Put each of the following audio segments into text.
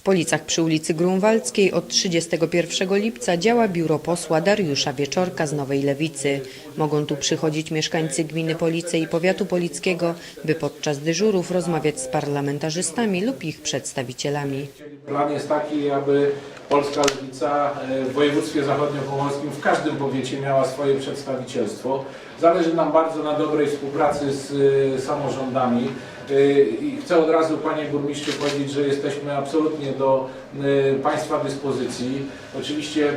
W Policach przy ulicy Grunwaldzkiej od 31 lipca działa biuro posła Dariusza Wieczorka z Nowej Lewicy. Mogą tu przychodzić mieszkańcy gminy Police i powiatu polickiego, by podczas dyżurów rozmawiać z parlamentarzystami lub ich przedstawicielami. Plan jest taki, aby polska lewica e, w województwie zachodniopomorskim w każdym powiecie miała swoje przedstawicielstwo. Zależy nam bardzo na dobrej współpracy z e, samorządami. E, I chcę od razu Panie Burmistrzu powiedzieć, że jesteśmy absolutnie do e, Państwa dyspozycji. Oczywiście e,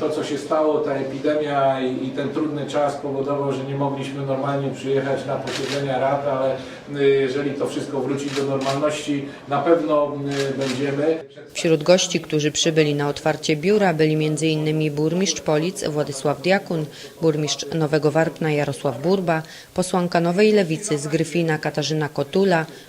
to, co się stało, ta epidemia i ten trudny czas powodował, że nie mogliśmy normalnie przyjechać na posiedzenia rad, ale jeżeli to wszystko wróci do normalności, na pewno będziemy. Wśród gości, którzy przybyli na otwarcie biura byli m.in. burmistrz Polic Władysław Diakun, burmistrz Nowego Warpna Jarosław Burba, posłanka Nowej Lewicy z Gryfina Katarzyna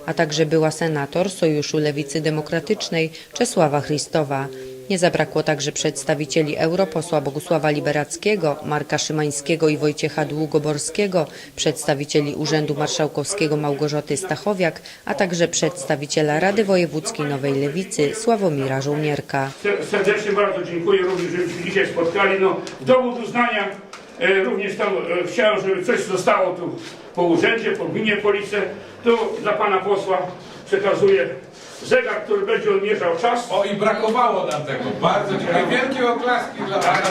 A także była senator Sojuszu Lewicy Demokratycznej Czesława Chrystowa. Nie zabrakło także przedstawicieli europosła Bogusława Liberackiego, Marka Szymańskiego i Wojciecha Długoborskiego, przedstawicieli Urzędu Marszałkowskiego Małgorzaty Stachowiak, a także przedstawiciela Rady Wojewódzkiej Nowej Lewicy Sławomira Żołnierka. Se- Serdecznie bardzo dziękuję również, żebyśmy się dzisiaj spotkali. No, dowód uznania również tam e, chciałem, żeby coś zostało tu po urzędzie, po gminie Police. Tu dla pana posła przekazuję zegar, który będzie odmierzał czas. O i brakowało nam tego. Bardzo dziękuję. Wielkie oklaski dla pana.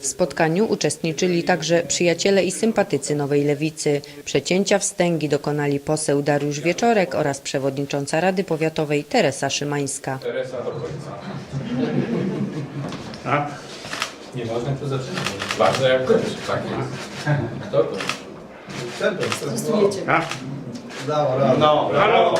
W spotkaniu uczestniczyli także przyjaciele i sympatycy Nowej Lewicy. Przecięcia wstęgi dokonali poseł Dariusz Wieczorek oraz przewodnicząca Rady Powiatowej Teresa Szymańska. Teresa do końca. A? Nie można to zaczynać. Bardzo jak kończy. Tak jest. Kto to? A? No, Halo?